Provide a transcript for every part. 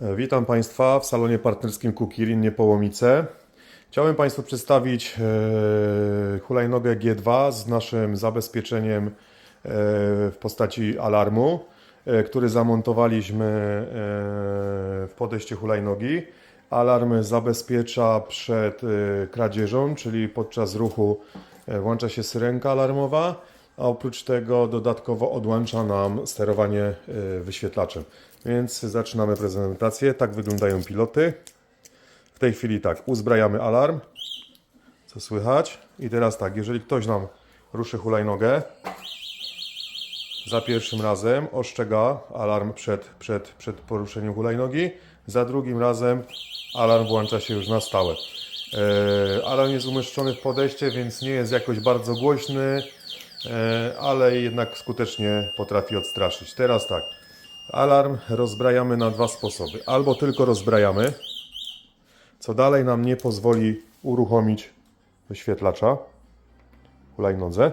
Witam Państwa w salonie partnerskim Kukirin Niepołomice. Chciałem Państwu przedstawić e, hulajnogę G2 z naszym zabezpieczeniem e, w postaci alarmu, e, który zamontowaliśmy w podejście hulajnogi. Alarm zabezpiecza przed kradzieżą, czyli podczas ruchu włącza się syrenka alarmowa, a oprócz tego dodatkowo odłącza nam sterowanie e, wyświetlaczem. Więc zaczynamy prezentację. Tak wyglądają piloty. W tej chwili tak, uzbrajamy alarm. Co słychać? I teraz tak, jeżeli ktoś nam ruszy hulajnogę, za pierwszym razem oszczega alarm przed, przed, przed poruszeniem hulajnogi, za drugim razem alarm włącza się już na stałe. E, alarm jest umieszczony w podejście, więc nie jest jakoś bardzo głośny, ale jednak skutecznie potrafi odstraszyć. Teraz tak, alarm rozbrajamy na dwa sposoby. Albo tylko rozbrajamy, co dalej nam nie pozwoli uruchomić wyświetlacza hulajnodze.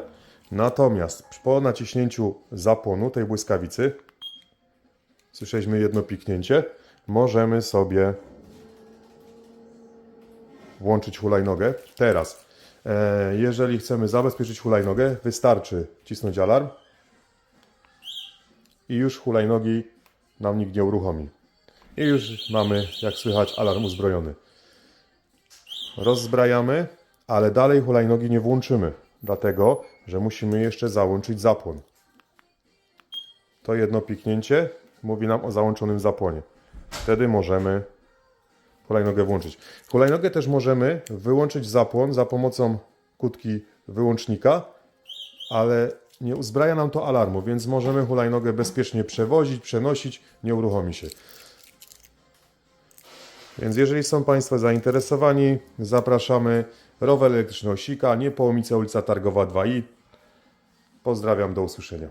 Natomiast po naciśnięciu zapłonu tej błyskawicy, słyszeliśmy jedno piknięcie, możemy sobie włączyć hulajnogę. Teraz, e, jeżeli chcemy zabezpieczyć hulajnogę, wystarczy cisnąć alarm i już hulajnogi nam nikt nie uruchomi. I już mamy, jak słychać, alarm uzbrojony. Rozbrajamy, ale dalej hulajnogi nie włączymy, dlatego że musimy jeszcze załączyć zapłon. To jedno piknięcie mówi nam o załączonym zapłonie. Wtedy możemy hulajnogę włączyć. Hulajnogę też możemy wyłączyć zapłon za pomocą kutki wyłącznika, ale nie uzbraja nam to alarmu, więc możemy hulajnogę bezpiecznie przewozić, przenosić, nie uruchomi się. Więc jeżeli są Państwo zainteresowani, zapraszamy. Rower elektryczny Osika, Niepołomice, ulica Targowa 2i. Pozdrawiam, do usłyszenia.